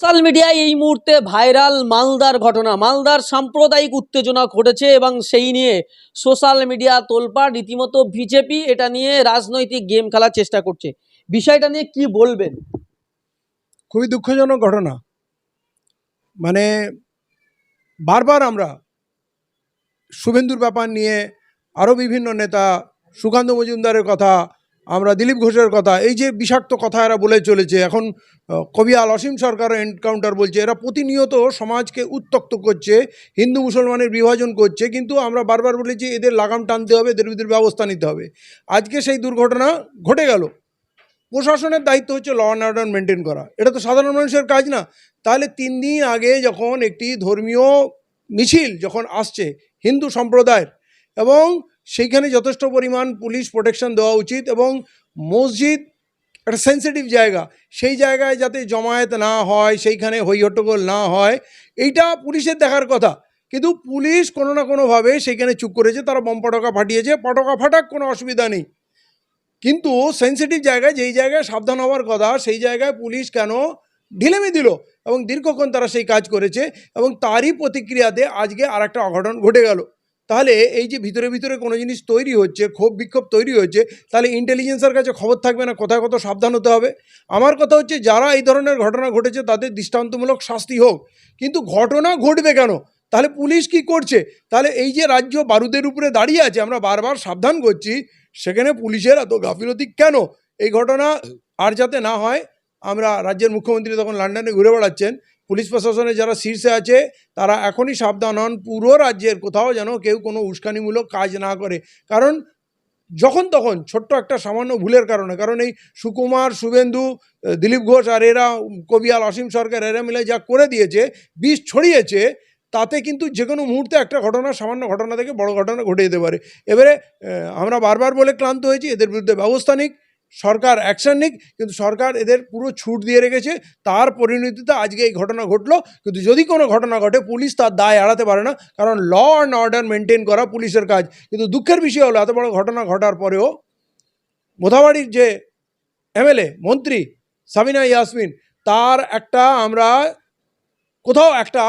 Social মিডিয়ায় এই মুহূর্তে ভাইরাল মালদার ঘটনা। মালদার সাম্প্রদায়িক উত্তেজনা ঘটেছে এবং সেই নিয়ে সোশ্যাল মিডিয়া তোলপাড় রীতিমতো বিজেপি এটা নিয়ে রাজনৈতিক গেম খেলার চেষ্টা করছে। বিষয়টা নিয়ে কি বলবেন? খুবই দুঃখজনক ঘটনা। মানে বারবার আমরা শুভেন্দুর ব্যাপার নিয়ে আরও বিভিন্ন নেতা, সুকান্ত মজুমদারের কথা আমরা দিলীপ ঘোষের কথা, এই যে বিষাক্ত কথা এরা বলে চলেছে, এখন কবিয়াল অসীম সরকারও এনকাউন্টার বলছে, এরা প্রতিনিয়ত সমাজকে উত্তক্ত করছে, হিন্দু মুসলমানের বিভাজন করছে, কিন্তু আমরা বারবার বলেছি এদের লাগাম টানতে হবে, এদের বিরুদ্ধে ব্যবস্থা নিতে হবে। আজকে সেই দুর্ঘটনা ঘটে গেল। প্রশাসনের দায়িত্ব হচ্ছে ল অ্যান্ড অর্ডার মেনটেন করা। এটা তো সাধারণ মানুষের কাজ না। তাহলে তিন দিন আগে যখন একটি ধর্মীয় মিছিল যখন আসছে, হিন্দু সম্প্রদায়ের, এবং সেইখানে যথেষ্ট পরিমাণ পুলিশ প্রোটেকশন দেওয়া উচিত এবং মসজিদ একটা সেন্সিটিভ জায়গা। সেই জায়গায় যাতে জমায়েত না হয়, সেইখানে হইহট্টগোল না হয়, এইটা পুলিশের দেখার কথা। কিন্তু পুলিশ কোনো না কোনোভাবে সেইখানে চুপ করেছে, তারা বম পটকা ফাটিয়েছে পটকা ফাটাক কোনো অসুবিধা নেই। কিন্তু সেন্সিটিভ জায়গায়, যেই জায়গায় সাবধান হওয়ার কথা, সেই জায়গায় পুলিশ কেন ঢিলেমি দিল এবং দীর্ঘক্ষণ তারা সেই কাজ করেছে এবং তারই প্রতিক্রিয়াতে আজকে আর একটা অঘটন ঘটে গেল। তাহলে এই যে ভিতরে ভিতরে কোনো জিনিস তৈরি হচ্ছে, ক্ষোভ বিক্ষোভ তৈরি হচ্ছে, তাহলে ইন্টেলিজেন্সের কাছে খবর থাকবে না, কোথায় কত সাবধান হতে হবে? আমার কথা হচ্ছে যারা এই ধরনের ঘটনা ঘটেছে তাদের দৃষ্টান্তমূলক শাস্তি হোক। কিন্তু ঘটনা ঘটবে কেন? তাহলে পুলিশ কি করছে? তাহলে এই যে রাজ্য বারুদের উপরে দাঁড়িয়ে আছে, আমরা বারবার সাবধান করছি, সেখানে পুলিশের এত গাফিলতি কেন? এই ঘটনা আর যাতে না হয়, আমরা রাজ্যের মুখ্যমন্ত্রী তখন লন্ডনে ঘুরে বেড়াচ্ছেন পুলিশ প্রশাসনে যারা শীর্ষে আছে, তারা এখনই সাবধান হন। পুরো রাজ্যের কোথাও যেন কেউ কোনো উস্কানিমূলক কাজ না করে। কারণ যখন তখন ছোট্ট একটা সামান্য ভুলের কারণে, কারণ এই সুকুমার, শুভেন্দু দিলীপ ঘোষ আর এরা কবিয়াল অসীম সরকার, এরা মিলে যা করে দিয়েছে, বিষ ছড়িয়েছে, তাতে কিন্তু যে কোনো মুহূর্তে একটা ঘটনা, সামান্য ঘটনা থেকে বড় ঘটনা ঘটে যেতে পারে। এবারে আমরা বারবার বলে ক্লান্ত হয়েছি, এদের বিরুদ্ধে ব্যবস্থা নিক। সরকার অ্যাকশান নিক, কিন্তু সরকার এদের পুরো ছুট দিয়ে রেখেছে। তার পরিণতিতে আজকে এই ঘটনা ঘটলো। কিন্তু যদি কোনো ঘটনা ঘটে, পুলিশ তার দায় এড়াতে পারে না, কারণ ল অ্যান্ড অর্ডার মেনটেন করা পুলিশের কাজ। কিন্তু দুঃখের বিষয় হলো, এত বড় ঘটনা ঘটার পরেও মোথাবাড়ির যে এমএলএ মন্ত্রী সামিনা ইয়াসমিন, তার একটা আমরা কোথাও একটা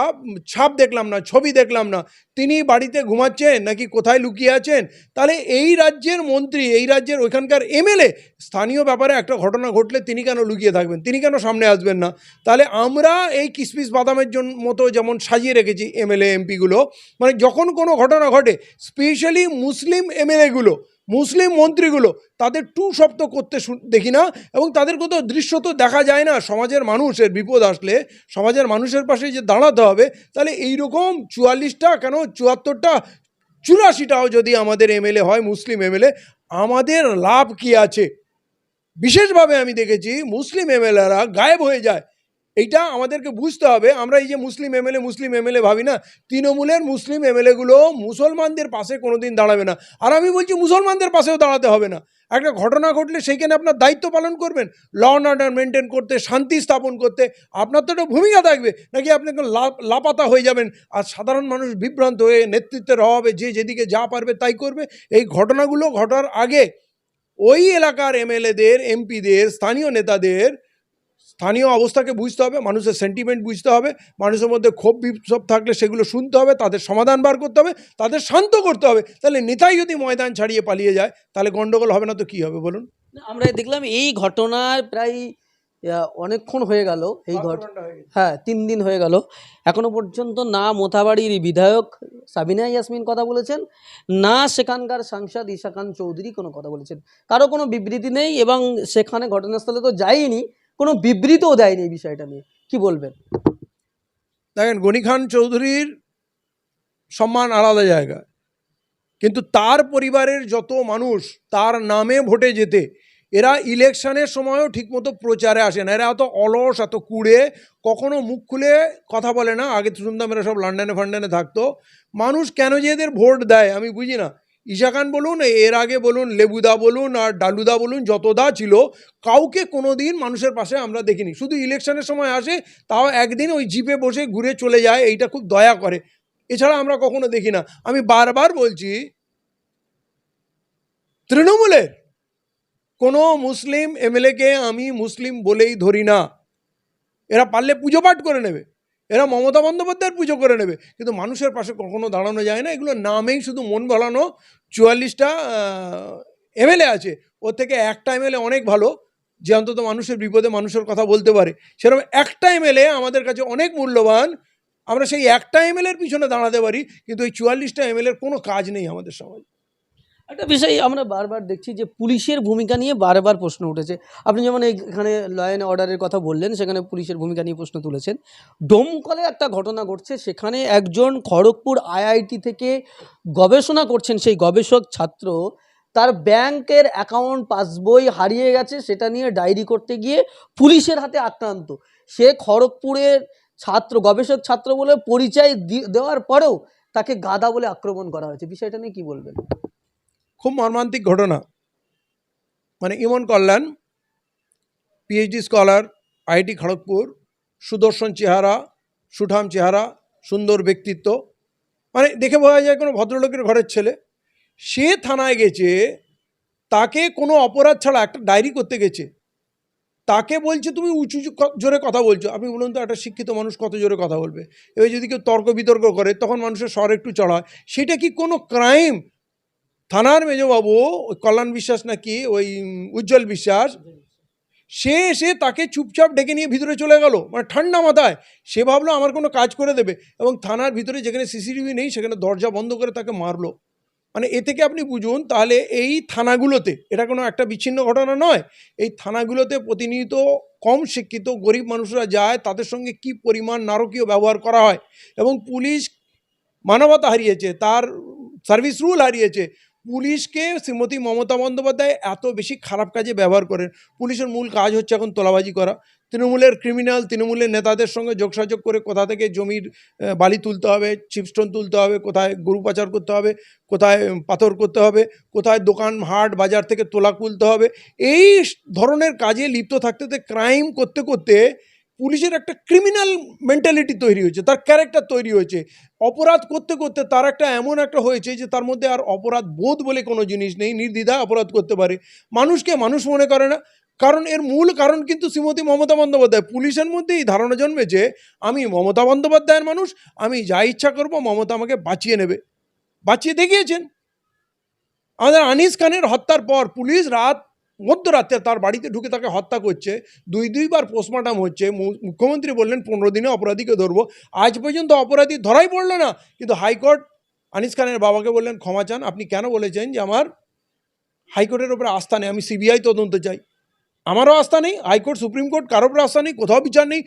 ছাপ দেখলাম না, ছবি দেখলাম না। তিনি বাড়িতে ঘুমাচ্ছেন নাকি কোথায় লুকিয়ে আছেন? তাহলে এই রাজ্যের মন্ত্রী, এই রাজ্যের ওইখানকার এমএলএ স্থানীয় ব্যাপারে একটা ঘটনা ঘটলে তিনি কেন লুকিয়ে থাকবেন? তিনি কেন সামনে আসবেন না? তাহলে আমরা এই কিসমিস বাদামের জন্য মতো যেমন সাজিয়ে রেখেছি এমএলএ এমপিগুলো মানে যখন কোনো ঘটনা ঘটে, স্পেশালি মুসলিম এমএলএগুলো মুসলিম মন্ত্রীগুলো তাদের টু শব্দ করতে দেখি না এবং তাদের কোথাও দৃশ্য তো দেখা যায় না। সমাজের মানুষের বিপদ আসলে, সমাজের মানুষের পাশে যে দাঁড়াতে হবে, তাহলে এইরকম চুয়াল্লিশটা, কেন চুয়াত্তরটা, চুরাশিটাও যদি আমাদের এমএলএ হয়, মুসলিম এমএলএ, আমাদের লাভ কি আছে? বিশেষভাবে আমি দেখেছি, মুসলিম এমএলএরা গায়েব হয়ে যায়। এইটা আমাদেরকে বুঝতে হবে। আমরা এই যে মুসলিম এমএলএ মুসলিম এমএলএ ভাবি না, তৃণমূলের মুসলিম এমএলএগুলো মুসলমানদের পাশে কোনো দিন দাঁড়াবে না। আর আমি বলছি মুসলমানদের পাশেও দাঁড়াতে হবে না। একটা ঘটনা ঘটলে সেইখানে আপনার দায়িত্ব পালন করবেন। ল অ্যান্ড অর্ডার মেনটেন করতে, শান্তি স্থাপন করতে। আপনার তো একটা ভূমিকা থাকবে, নাকি আপনি লাপাতা হয়ে যাবেন। আর সাধারণ মানুষ বিভ্রান্ত হয়ে নেতৃত্বের অভাবে যে যেদিকে যা পারবে তাই করবে। এই ঘটনাগুলো ঘটার আগে ওই এলাকার এমএলএদের, এমপিদের, স্থানীয় নেতাদের স্থানীয় অবস্থাকে বুঝতে হবে মানুষের সেন্টিমেন্ট বুঝতে হবে মানুষের মধ্যে ক্ষোভ বিক্ষোভ থাকলে সেগুলো শুনতে হবে তাদের সমাধান বার করতে হবে তাদের শান্ত করতে হবে। তাহলে নেতাই যদি ময়দান ছাড়িয়ে পালিয়ে যায় তাহলে গন্ডগোল হবে না তো কী হবে বলুন? আমরা দেখলাম এই ঘটনার প্রায় অনেকক্ষণ হয়ে গেল এই ঘট হ্যাঁ তিন দিন হয়ে গেল। এখনও পর্যন্ত না মোথাবাড়ির বিধায়ক সাবিনা ইয়াসমিন কথা বলেছেন না সেখানকার সাংসদ ইশাকান চৌধুরী কোনো কথা বলেছেন। কারও কোনো বিবৃতি নেই এবং সেখানে ঘটনাস্থলে তো যায়নি। কোনো বিবৃতও দেয়নি এই বিষয়টা নিয়ে। কি বলবেন? দেখেন, গনি খান চৌধুরীর সম্মান আলাদা জায়গা। কিন্তু তার পরিবারের যত মানুষ, তার নামে ভোটে যেতে, এরা ইলেকশনের সময়ও ঠিকমতো প্রচারে আসে না। এরা এত অলস, এত কুড়ে, কখনো মুখ খুলে কথা বলে না। আগে শুনতাম এরা সব লন্ডনে ফান্ডনে থাকতো। মানুষ কেন যে এদের ভোট দেয়, আমি বুঝি না। ঈশা খান বলুন, এর আগে বলুন, লেবুদা বলুন আর ডালুদা বলুন যত দা ছিল, কাউকে কোনো দিন মানুষের পাশে আমরা দেখিনি। শুধু ইলেকশনের সময় আসে, তাও একদিন ওই জিপে বসে ঘুরে চলে যায়, এইটা খুব দয়া করে। এছাড়া আমরা কখনো দেখি না। আমি বারবার বলছি, তৃণমূলের কোনো মুসলিম এমএলএকে আমি মুসলিম বলেই ধরি না। এরা পারলে পুজো পাঠ করে নেবে। এরা মমতা বন্দ্যোপাধ্যায়ের পুজো করে নেবে। কিন্তু মানুষের পাশে কখনো দাঁড়ানো যায় না। এগুলো নামেই শুধু মন ভোলানো চুয়াল্লিশটা এমএলএ আছে। ওর থেকে একটা এমএলএ অনেক ভালো। যে অন্তত মানুষের বিপদে মানুষের কথা বলতে পারে। সেরকম একটা এমএলএ আমাদের কাছে অনেক মূল্যবান। আমরা সেই একটা এমএলএর পিছনে দাঁড়াতে পারি। কিন্তু ওই চুয়াল্লিশটা এমএলএর কোনো কাজ নেই আমাদের সমাজে। একটা বিষয় আমরা বারবার দেখছি যে পুলিশের ভূমিকা নিয়ে বারবার প্রশ্ন উঠেছে। আপনি যেমন এখানে ল অ্যান্ড অর্ডারের কথা বললেন, সেখানে পুলিশের ভূমিকা নিয়ে প্রশ্ন তুলেছেন। ডোমকলে একটা ঘটনা ঘটছে, সেখানে একজন খড়গপুর আইআইটি থেকে গবেষণা করছেন, সেই গবেষক ছাত্র। তার ব্যাংকের অ্যাকাউন্ট, পাসবই হারিয়ে গেছে, সেটা নিয়ে ডায়েরি করতে গিয়ে পুলিশের হাতে আক্রান্ত। সে খড়গপুরের ছাত্র, গবেষক ছাত্র বলে পরিচয় দেওয়ার পরেও তাকে গাদা বলে আক্রমণ করা হয়েছে। বিষয়টা নিয়ে কি বলবেন? খুব মর্মান্তিক ঘটনা। মানে Imon Kalyan PhD scholar IIT Kharagpur, সুদর্শন চেহারা, সুঠাম চেহারা, সুন্দর ব্যক্তিত্ব। মানে দেখে বোঝা যায় কোনো ভদ্রলোকের ঘরের ছেলে। সে থানায় গেছে, তাকে কোনো অপরাধ ছাড়া একটা ডায়েরি করতে গেছে। তাকে বলছে, তুমি উঁচু জোরে কথা বলছো। আপনি বলুন তো, একটা শিক্ষিত মানুষ কত জোরে কথা বলবে? এবার যদি কেউ তর্ক বিতর্ক করে, তখন মানুষের স্বর একটু চড়া সেটা কি কোনো ক্রাইম থানার মেজবাবু ওই কল্যাণ বিশ্বাস নাকি, ওই উজ্জ্বল বিশ্বাস, সে এসে তাকে চুপচাপ ডেকে নিয়ে ভিতরে চলে গেল। মানে ঠান্ডা মাথায়। সে ভাবলো আমার কোনো কাজ করে দেবে। এবং থানার ভিতরে যেখানে সিসিটিভি নেই, সেখানে দরজা বন্ধ করে তাকে মারলো। মানে এ থেকে আপনি বুঝুন, তাহলে এই থানাগুলোতে, এটা কোনো একটা বিচ্ছিন্ন ঘটনা নয়, এই থানাগুলোতে প্রতিনিয়ত কম শিক্ষিত গরিব মানুষরা যায়, তাদের সঙ্গে কি পরিমাণ নারকীয় ব্যবহার করা হয়। এবং পুলিশ মানবতা হারিয়েছে, তার সার্ভিস রুল হারিয়েছে পুলিশকে শ্রীমতী মমতা বন্দ্যোপাধ্যায় এত বেশি খারাপ কাজে ব্যবহার করেন। পুলিশের মূল কাজ হচ্ছে এখন তোলাবাজি করা। তৃণমূলের ক্রিমিনাল তৃণমূলের নেতাদের সঙ্গে যোগসাযোগ করে কোথা থেকে জমির বালি তুলতে হবে চিপস্টোন তুলতে হবে, কোথায় গরু পাচার করতে হবে, কোথায় পাথর করতে হবে, কোথায় দোকান, হাট, বাজার থেকে তোলা তুলতে হবে। এই ধরনের কাজে লিপ্ত থাকতে ক্রাইম করতে করতে পুলিশের একটা ক্রিমিনাল মেন্টালিটি তৈরি হয়েছে, তার ক্যারেক্টার তৈরি হয়েছে। অপরাধ করতে করতে তার একটা এমন একটা হয়েছে যে তার মধ্যে আর অপরাধ বোধ বলে কোনো জিনিস নেই নির্দ্বিধায় অপরাধ করতে পারে। মানুষকে মানুষ মনে করে না, কারণ এর মূল কারণ কিন্তু শ্রীমতী মমতা বন্দ্যোপাধ্যায়। পুলিশের মধ্যে এই ধারণা জন্মেছে আমি মমতা বন্দ্যোপাধ্যায়ের মানুষ, আমি যা ইচ্ছা করব মমতা আমাকে বাঁচিয়ে নেবে। বাঁচিয়ে দেখিয়েছেন। আমাদের আনিস খানের হত্যার পর পুলিশ রাত মধ্যরাত্রে তার বাড়িতে ঢুকে তাকে হত্যা করছে। দুই দুইবার পোস্টমর্টম হচ্ছে। মুখ্যমন্ত্রী বললেন, পনেরো দিনে অপরাধীকে ধরবো। আজ পর্যন্ত অপরাধী ধরাই পড়ল না। কিন্তু হাইকোর্ট আনিস খানের বাবাকে বললেন, ক্ষমা চান। আপনি কেন বলেছেন যে আমার হাইকোর্টের ওপরে আস্থা নেই? আমি সিবিআই তদন্ত চাই। আমারও আস্থা নেই হাইকোর্ট সুপ্রিম কোর্ট কারোর আস্থা নেই কোথাও বিচার নেই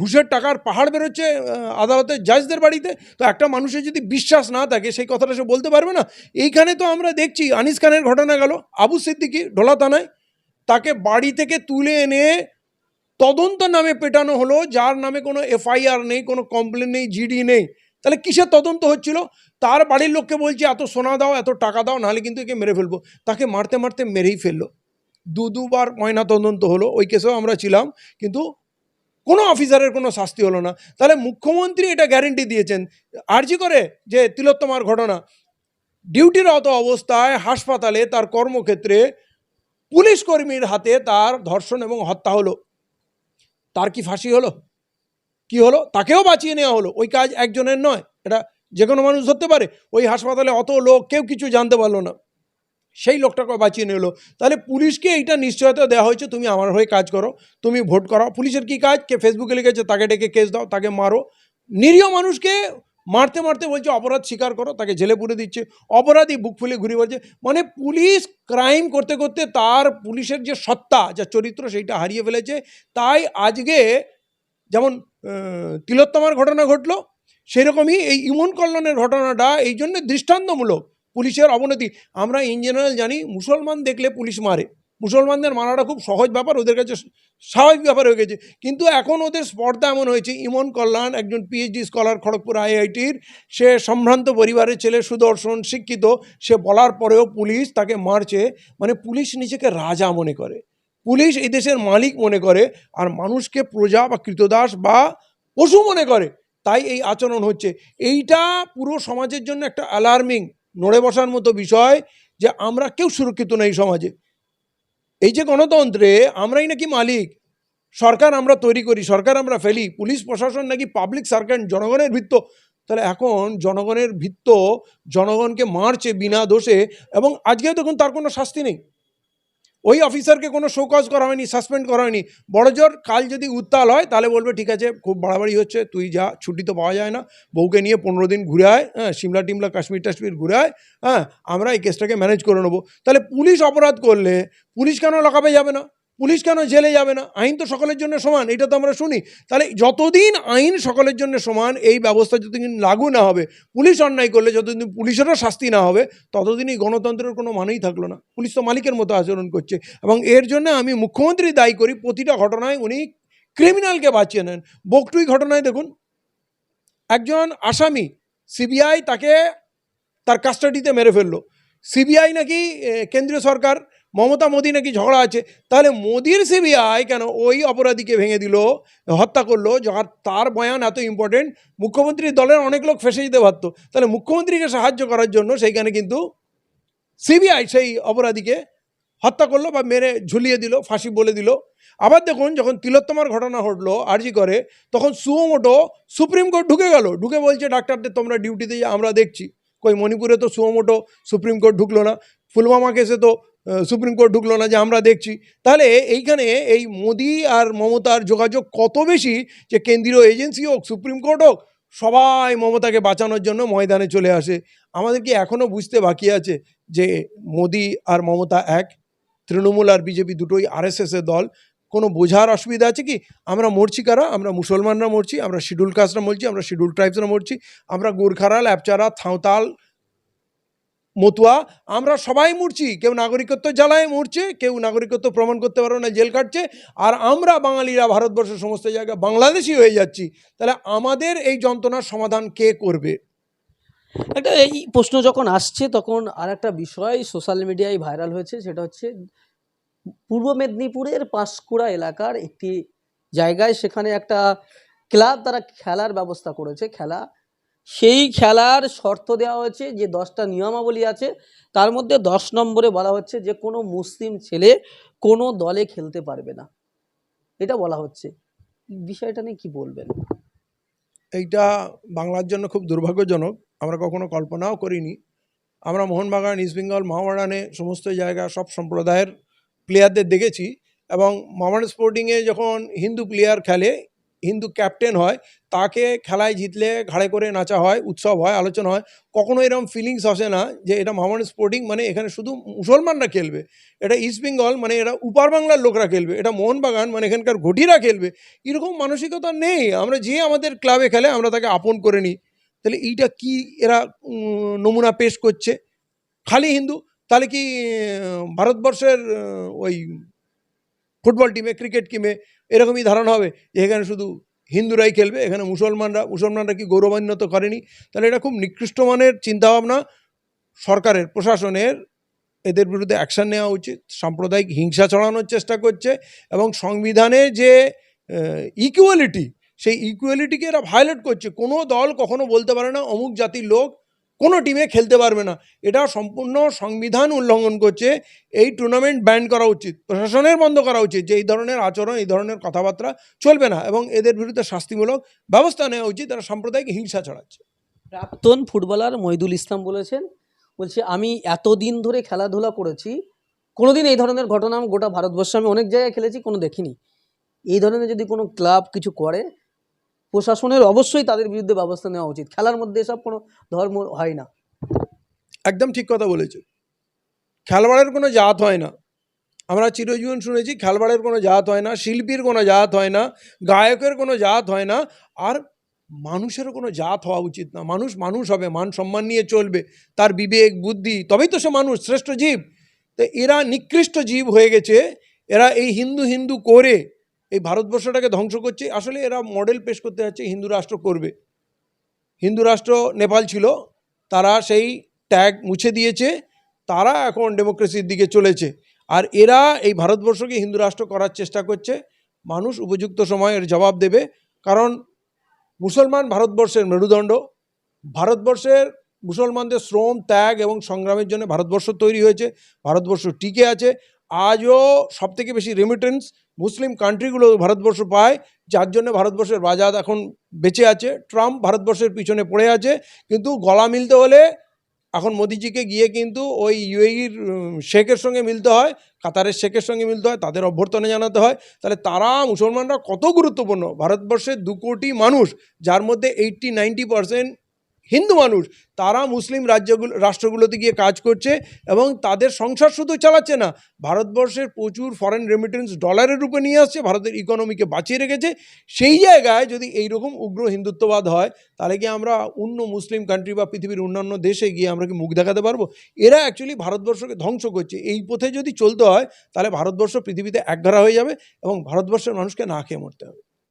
ঘুষের টাকার পাহাড় বেরোচ্ছে আহ, আদালতের জাজদের বাড়িতে তো একটা মানুষের যদি বিশ্বাস না থাকে সেই কথাটা সে বলতে পারবে না? এইখানে তো আমরা দেখছি আনিস খানের ঘটনা গেল আবু সিদ্দিকি ঢোলা থানায় তাকে বাড়ি থেকে তুলে এনে তদন্ত নামে পেটানো হলো যার নামে কোনো এফআইআর নেই কোনো কমপ্লেন নেই জিডি নেই। তাহলে কিসের তদন্ত হচ্ছিল? তার বাড়ির লোককে বলছে এত সোনা দাও এত টাকা দাও নাহলে কিন্তু একে মেরে ফেলব। তাকে মারতে মারতে মেরেই ফেলল। দু দুবার ময়না তদন্ত হলো, ওই কেসেও আমরা ছিলাম, কিন্তু কোনো অফিসারের কোনো শাস্তি হলো না। তাহলে মুখ্যমন্ত্রী এটা গ্যারেন্টি দিয়েছেন। আর্জি করে যে তিলোত্তমার ঘটনা, ডিউটিরত অবস্থায় হাসপাতালে তার কর্মক্ষেত্রে পুলিশ কর্মীর হাতে তার ধর্ষণ এবং হত্যা হলো। তার কি ফাঁসি হলো? কি হলো? তাকেও বাঁচিয়ে নেওয়া হলো। ওই কাজ একজনের নয়, এটা যে কোনো মানুষ ধরতে পারে। ওই হাসপাতালে অত লোক, কেউ কিছু জানতে পারল না। সেই লোকটাকে বাঁচিয়ে নিল। তাহলে পুলিশকে এইটা নিশ্চয়তা দেওয়া হয়েছে, তুমি আমার হয়ে কাজ করো, তুমি ভোট করাও। পুলিশের কি কাজ? কে ফেসবুকে লিখেছে, তাকে ডেকে কেস দাও, তাকে মারো। নিরীহ মানুষকে মারতে মারতে বলছে, অপরাধ স্বীকার করো, তাকে জেলে পুরে দিচ্ছে। অপরাধী বুক ফুলে ঘুরে বেড়াচ্ছে মানে পুলিশ ক্রাইম করতে করতে তার পুলিশের যে সত্তা, যা চরিত্র, সেইটা হারিয়ে ফেলেছে। তাই আজকে যেমন তিলোত্তমার ঘটনা ঘটলো, সেরকমই এই ইমন কল্যাণের ঘটনাটা এই জন্য দৃষ্টান্তমূলক। পুলিশের অবনতি। আমরা ইন জেনারেল জানি, মুসলমান দেখলে পুলিশ মারে। মুসলমানদের মারাটা খুব সহজ ব্যাপার, ওদের কাছে স্বাভাবিক ব্যাপার হয়ে গেছে। কিন্তু এখন ওদের স্পর্ধা এমন হয়েছে, ইমন কল্যাণ, একজন পিএইচডি স্কলার খড়গপুর আইআইটির সে সম্ভ্রান্ত পরিবারের ছেলে সুদর্শন, শিক্ষিত, সে বলার পরেও পুলিশ তাকে মারছে। মানে পুলিশ নিজেকে রাজা মনে করে। পুলিশ এই দেশের মালিক মনে করে, আর মানুষকে প্রজা বা কৃতদাস বা পশু মনে করে। তাই এই আচরণ হচ্ছে। এইটা পুরো সমাজের জন্য একটা অ্যালার্মিং নড়ে বসার মতো বিষয় যে আমরা কেউ সুরক্ষিত নেই সমাজে। এই যে গণতন্ত্রে আমরাই নাকি মালিক, সরকার আমরা তৈরি করি, সরকার আমরা ফেলি, পুলিশ, প্রশাসন নাকি পাবলিক সার্কেন্ট জনগণের ভিত্ত। তাহলে এখন জনগণের ভিত্ত জনগণকে মারছে বিনা দোষে এবং আজকে দেখুন তার কোনো শাস্তি নেই। ওই অফিসারকে কোনো শোকজ করা হয়নি, সাসপেন্ড করা হয়নি। বড়জোর কাল যদি উত্তাল হয়, তাহলে বলবে, ঠিক আছে, খুব বাড়াবাড়ি হচ্ছে, তুই যা, ছুটি তো পাওয়া যায় না। বউকে নিয়ে পনেরো দিন ঘুরে আয় হ্যাঁ সিমলা টিমলা কাশ্মীর টাশ্মীর ঘুরে আয় হ্যাঁ আমরা এই কেসটাকে ম্যানেজ করে নেব। তাহলে পুলিশ অপরাধ করলে, পুলিশ কেন লকাপে যাবে না? পুলিশ কেন জেলে যাবে না? আইন তো সকলের জন্য সমান, এটা তো আমরা শুনি। তাহলে যতদিন আইন সকলের জন্য সমান, এই ব্যবস্থা যতদিন লাগু না হবে, পুলিশ অন্যায় করলে যতদিন পুলিশেরও শাস্তি না হবে ততদিনই গণতন্ত্রের কোনো মানেই থাকল না। পুলিশ তো মালিকের মতো আচরণ করছে এবং এর জন্য আমি মুখ্যমন্ত্রী দায়ী করি, প্রতিটা ঘটনায় উনি ক্রিমিনালকে বাঁচিয়ে নেন। বকটুই ঘটনায় দেখুন, একজন আসামি, সিবিআই তাকে তার কাস্টাডিতে মেরে ফেলল। সিবিআই নাকি কেন্দ্রীয় সরকার মমতা মোদি নাকি ঝগড়া আছে? তাহলে মোদির সিবিআই কেন ওই অপরাধীকে ভেঙে দিল, হত্যা করল, যার, তার বয়ান এত ইম্পর্টেন্ট মুখ্যমন্ত্রীর দলের অনেক লোক ফেসে যেতে পারত তাহলে মুখ্যমন্ত্রীকে সাহায্য করার জন্য সেইখানে কিন্তু সিবিআই সেই অপরাধীকে হত্যা করল বা মেরে ঝুলিয়ে দিল, ফাঁসি বলে দিল। আবার দেখুন, যখন তিলোত্তমার ঘটনা ঘটলো আরজি করে, তখন সুমোটো সুপ্রিম কোর্ট ঢুকে গেল। ঢুকে বলছে, ডাক্তারদের তোমরা ডিউটিতে আমরা দেখছি। কই, মণিপুরে তো সুমোটো সুপ্রিম কোর্ট ঢুকলো না। পুলওয়ামা কেসে তো সুপ্রিম কোর্ট ঢুকলো না যে আমরা দেখছি। তাহলে এইখানে এই মোদি আর মমতার যোগাযোগ কত বেশি যে কেন্দ্রীয় এজেন্সি হোক, সুপ্রিম কোর্ট হোক, সবাই মমতাকে বাঁচানোর জন্য ময়দানে চলে আসে। আমাদের কি এখনও বুঝতে বাকি আছে যে মোদি আর মমতা এক, তৃণমূল আর বিজেপি দুটোই আরএসএসের দল? কোনো বোঝার অসুবিধা আছে কি? আমরা মরছি কারা? আমরা মুসলমানরা মরছি, আমরা শিডিউল কাস্টরা মরছি, আমরা শিডিউল ট্রাইবসরা মরছি, আমরা গোর্খারা, ল্যাপচারা, থাঁওতাল মতুয়া, আমরা সবাই মরছি। কেউ নাগরিকত্ব জ্বালায় মরছে, কেউ নাগরিকত্ব প্রমাণ করতে পারো না, জেল কাটছে আর আমরা বাঙালিরা, ভারতবর্ষের সমস্ত জায়গায় বাংলাদেশি হয়ে যাচ্ছি। তাহলে আমাদের এই যন্ত্রণার সমাধান কে করবে? একটা এই প্রশ্ন যখন আসছে, তখন আর একটা বিষয় সোশ্যাল মিডিয়ায় ভাইরাল হয়েছে, সেটা হচ্ছে পূর্ব মেদিনীপুরের পাঁশকুড়া এলাকার একটি জায়গায় সেখানে একটা ক্লাব তারা খেলার ব্যবস্থা করেছে। খেলা সেই খেলার শর্ত দেওয়া হয়েছে যে দশটা নিয়মাবলী আছে। তার মধ্যে দশ নম্বরে বলা হচ্ছে যে কোনো মুসলিম ছেলে কোনো দলে খেলতে পারবে না। এটা বলা হচ্ছে। বিষয়টা নিয়ে কি বলবেন? এইটা বাংলার জন্য খুব দুর্ভাগ্যজনক। আমরা কখনো কল্পনাও করিনি। আমরা মোহনবাগান ইস্টবেঙ্গল মহামারানে সমস্ত জায়গা সব সম্প্রদায়ের প্লেয়ারদের দেখেছি এবং মোহামেডান স্পোর্টিংয়ে যখন হিন্দু প্লেয়ার খেলে হিন্দু ক্যাপ্টেন হয়, তাকে খেলায় জিতলে ঘাড়ে করে নাচা হয়, উৎসব হয়, আলোচনা হয়, কখনো এরকম ফিলিংস আসে না যে এটা মোহামেডান স্পোর্টিং মানে এখানে শুধু মুসলমানরা খেলবে, এটা ইস্ট বেঙ্গল মানে এরা উপার বাংলার লোকরা খেলবে, এটা মোহনবাগান মানে এখানকার ঘটিরা খেলবে, এরকম মানসিকতা নেই, আমরা যে আমাদের ক্লাবে খেলে আমরা তাকে আপন করে নিই, তাহলে এইটা কি এরা নমুনা পেশ করছে? খালি হিন্দু? তাহলে কি ভারতবর্ষের ওই ফুটবল টিমে ক্রিকেট টিমে এরকমই ধারণা হবে যে এখানে শুধু হিন্দুরাই খেলবে, এখানে মুসলমানরা মুসলমানরা কি গৌরবান্বিত করেনি? তাহলে এটা খুব নিকৃষ্ট মানের চিন্তাভাবনা সরকারের, প্রশাসনের, এদের বিরুদ্ধে অ্যাকশন নেওয়া উচিত, সাম্প্রদায়িক হিংসা ছড়ানোর চেষ্টা করছে এবং সংবিধানে যে ইকুয়ালিটি সেই ইকুয়ালিটিকে এরা ভায়োলেট করছে। কোনো দল কখনো বলতে পারে না, অমুক জাতির লোক কোনো টিমে খেলতে পারবে না। এটা সম্পূর্ণ সংবিধান উল্লঙ্ঘন করছে। এই টুর্নামেন্ট ব্যান করা উচিত। প্রশাসনের বন্ধ করা উচিত যে এই ধরনের আচরণ, এই ধরনের কথাবার্তা চলবে না এবং এদের বিরুদ্ধে শাস্তিমূলক ব্যবস্থা নেওয়া উচিত। তারা সাম্প্রদায়িক হিংসা ছড়াচ্ছে। প্রাক্তন ফুটবলার মহিদুল ইসলাম বলেছেন, বলছে, আমি এতদিন ধরে খেলাধুলা করেছি, কোনোদিন এই ধরনের ঘটনা, গোটা ভারতবর্ষে আমি অনেক জায়গায় খেলেছি, কোনো দেখিনি। এই ধরনের যদি কোনো ক্লাব কিছু করে প্রশাসনের অবশ্যই তাদের বিরুদ্ধে ব্যবস্থা নেওয়া উচিত। খেলার মধ্যে এসব কোনো ধর্ম হয় না। একদম ঠিক কথা বলেছে। খেলোয়াড়ের কোনো জাত হয় না। আমরা চিরজীবন শুনেছি খেলোয়াড়ের কোনো জাত হয় না, শিল্পীর কোনো জাত হয় না, গায়কের কোনো জাত হয় না। আর মানুষের কোনো জাত হওয়া উচিত না। মানুষ মানুষ হবে, মান সম্মান নিয়ে চলবে, তার বিবেক, বুদ্ধি, তবেই তো সে মানুষ, শ্রেষ্ঠ জীব। তো এরা নিকৃষ্ট জীব হয়ে গেছে, এরা এই হিন্দু হিন্দু করে এই ভারতবর্ষটাকে ধ্বংস করছে। আসলে এরা মডেল পেশ করতে যাচ্ছে, হিন্দু রাষ্ট্র করবে। হিন্দু রাষ্ট্র নেপাল ছিল, তারা সেই ট্যাগ মুছে দিয়েছে, তারা এখন ডেমোক্রেসির দিকে চলেছে। আর এরা এই ভারতবর্ষকে হিন্দু রাষ্ট্র করার চেষ্টা করছে। মানুষ উপযুক্ত সময় এর জবাব দেবে, কারণ মুসলমান ভারতবর্ষের মেরুদণ্ড। ভারতবর্ষের মুসলমানদের শ্রম, ত্যাগ এবং সংগ্রামের জন্য ভারতবর্ষ তৈরি হয়েছে, ভারতবর্ষ টিকে আছে। আজও সবথেকে বেশি রেমিটেন্স মুসলিম কান্ট্রিগুলো ভারতবর্ষ পায়, যার জন্য ভারতবর্ষের বাজার এখন বেঁচে আছে, ট্রাম্প ভারতবর্ষের পিছনে পড়ে আছে, কিন্তু গলা মিলতে হলে এখন মোদিজিকে গিয়ে কিন্তু ওই ইউএইর শেখের সঙ্গে মিলতে হয়, কাতারের শেখের সঙ্গে মিলতে হয়, তাদের অভ্যর্থনা জানাতে হয়। তাহলে তারা মুসলমানরা কত গুরুত্বপূর্ণ? ভারতবর্ষের দু কোটি মানুষ, যার মধ্যে এইট্টি নাইনটি পার্সেন্ট হিন্দু মানুষ, তারা মুসলিম রাজ্যগুলো, রাষ্ট্রগুলোতে গিয়ে কাজ করছে এবং তাদের সংসার শুধু চালাচ্ছে না, ভারতবর্ষের প্রচুর ফরেন রেমিটেন্স ডলারের রূপে নিয়ে আসছে, ভারতের ইকোনমিকে বাঁচিয়ে রেখেছে। সেই জায়গায় যদি এইরকম উগ্র হিন্দুত্ববাদ হয়, তাহলে কি আমরা অন্য মুসলিম কান্ট্রি বা পৃথিবীর অন্যান্য দেশে গিয়ে আমরা কি মুখ দেখাতে পারব? এরা অ্যাকচুয়ালি ভারতবর্ষকে ধ্বংস করছে। এই পথে যদি চলতে হয়, তাহলে ভারতবর্ষ পৃথিবীতে একঘরা হয়ে যাবে এবং ভারতবর্ষের মানুষকে না খেয়ে মরতে হবে।